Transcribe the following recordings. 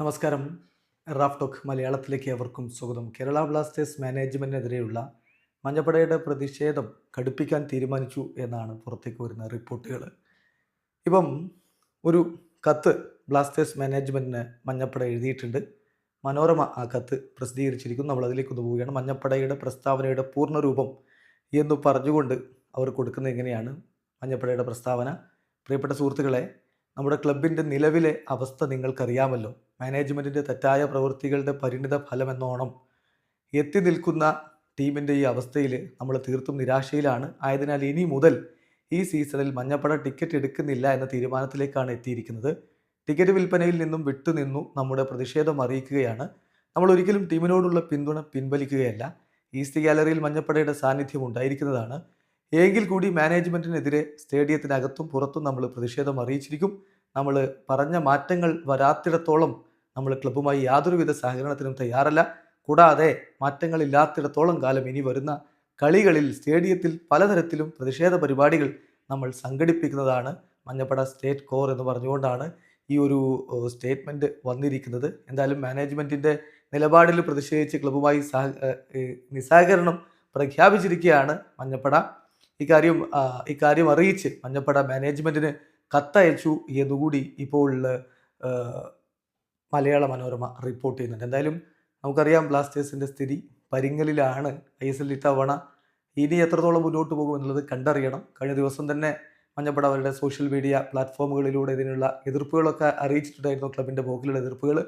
നമസ്കാരം. Raf talk മലയാളത്തിലേക്ക് അവർക്കും സ്വാഗതം. കേരള ബ്ലാസ്റ്റേഴ്സ് മാനേജ്മെന്റിനെതിരെയുള്ള മഞ്ഞപ്പടയുടെ പ്രതിഷേധം കടുപ്പിക്കാൻ തീരുമാനിച്ചു എന്നാണ് പുറത്തേക്ക് വരുന്ന റിപ്പോർട്ടുകൾ ഇപ്പം ഒരു കത്ത് ബ്ലാസ്റ്റേഴ്സ് മാനേജ്മെന്റിന് മഞ്ഞപ്പട എഴുതിയിട്ടുണ്ട്. മനോരമ ആ കത്ത് പ്രസിദ്ധീകരിച്ചിരിക്കുന്നു. നമ്മൾ അതിലേക്ക് ഒന്ന് പോവുകയാണ്. മഞ്ഞപ്പടയുടെ പ്രസ്താവനയുടെ പൂർണരൂപം എന്ന് പറഞ്ഞുകൊണ്ട് അവർ കൊടുക്കുന്നത് എങ്ങനെയാണ് മഞ്ഞപ്പടയുടെ പ്രസ്താവന? പ്രിയപ്പെട്ട സുഹൃത്തുക്കളെ നമ്മുടെ ക്ലബിന്റെ നിലവിലെ അവസ്ഥ നിങ്ങൾക്കറിയാമല്ലോ. മാനേജ്മെന്റിന്റെ തെറ്റായ പ്രവൃത്തികളുടെ പരിണിത ഫലമെന്നോണം എത്തി നിൽക്കുന്ന ടീമിന്റെ ഈ അവസ്ഥയിൽ നമ്മൾ തീർത്തും നിരാശയിലാണ്. ആയതിനാൽ ഇനി മുതൽ ഈ സീസണിൽ മഞ്ഞപ്പട ടിക്കറ്റ് എടുക്കുന്നില്ല എന്ന തീരുമാനത്തിലേക്കാണ് എത്തിയിരിക്കുന്നത്. ടിക്കറ്റ് വിൽപ്പനയിൽ നിന്നും വിട്ടുനിന്നു നമ്മുടെ പ്രതിഷേധം അറിയിക്കുകയാണ്. നമ്മൾ ഒരിക്കലും ടീമിനോടുള്ള പിന്തുണ പിൻവലിക്കുകയല്ല. ഈസ്റ്റ് ഗാലറിയിൽ മഞ്ഞപ്പടയുടെ സാന്നിധ്യം ഉണ്ടായിരിക്കുന്നതാണ്. എങ്കിൽ കൂടി മാനേജ്മെന്റിനെതിരെ സ്റ്റേഡിയത്തിനകത്തും പുറത്തും നമ്മൾ പ്രതിഷേധം അറിയിച്ചിരിക്കും. നമ്മൾ പറഞ്ഞ മാറ്റങ്ങൾ വരാത്തിടത്തോളം നമ്മൾ ക്ലബ്ബുമായി യാതൊരുവിധ സഹകരണത്തിനും തയ്യാറല്ല. കൂടാതെ മാറ്റങ്ങളില്ലാത്തിടത്തോളം കാലം ഇനി വരുന്ന കളികളിൽ സ്റ്റേഡിയത്തിൽ പലതരത്തിലും പ്രതിഷേധ പരിപാടികൾ നമ്മൾ സംഘടിപ്പിക്കുന്നതാണ്. മഞ്ഞപ്പട സ്റ്റേറ്റ് കോർ എന്ന് പറഞ്ഞുകൊണ്ടാണ് ഈ ഒരു സ്റ്റേറ്റ്മെന്റ് വന്നിരിക്കുന്നത്. എന്തായാലും മാനേജ്മെന്റിന്റെ നിലപാടിൽ പ്രതിഷേധിച്ച് ക്ലബ്ബുമായി സഹ നിസ്സഹകരണം പ്രഖ്യാപിച്ചിരിക്കുകയാണ് മഞ്ഞപ്പട. ഇക്കാര്യം ഇക്കാര്യം അറിയിച്ച് മഞ്ഞപ്പട മാനേജ്മെന്റിന് കത്തയച്ചു എന്നുകൂടി ഇപ്പോൾ മലയാള മനോരമ റിപ്പോർട്ട് ചെയ്യുന്നുണ്ട്. എന്തായാലും നമുക്കറിയാം ബ്ലാസ്റ്റേഴ്സിന്റെ സ്ഥിതി പരിങ്ങലിലാണ്. ഐ എസ് എൽ ഇത്തവണ ഇനി എത്രത്തോളം മുന്നോട്ട് പോകും എന്നുള്ളത് കണ്ടറിയണം. കഴിഞ്ഞ ദിവസം തന്നെ മഞ്ഞപ്പട അവരുടെ സോഷ്യൽ മീഡിയ പ്ലാറ്റ്ഫോമുകളിലൂടെ ഇതിനുള്ള എതിർപ്പുകളൊക്കെ അറിയിച്ചിട്ടുണ്ടായിരുന്നു. ക്ലബിന്റെ പോക്കിലുള്ള എതിർപ്പുകൾ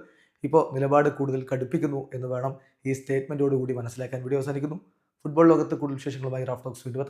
ഇപ്പോൾ നിലപാട് കൂടുതൽ കടുപ്പിക്കുന്നു എന്ന് വേണം ഈ സ്റ്റേറ്റ്മെന്റോടുകൂടി മനസ്സിലാക്കാൻ. വീഡിയോ അവസാനിക്കുന്നു. ഫുട്ബോൾ ലോകത്ത് കൂടുതൽ വിശേഷങ്ങളുമായി റാഫ്റ്റോക്സ് വീണ്ടും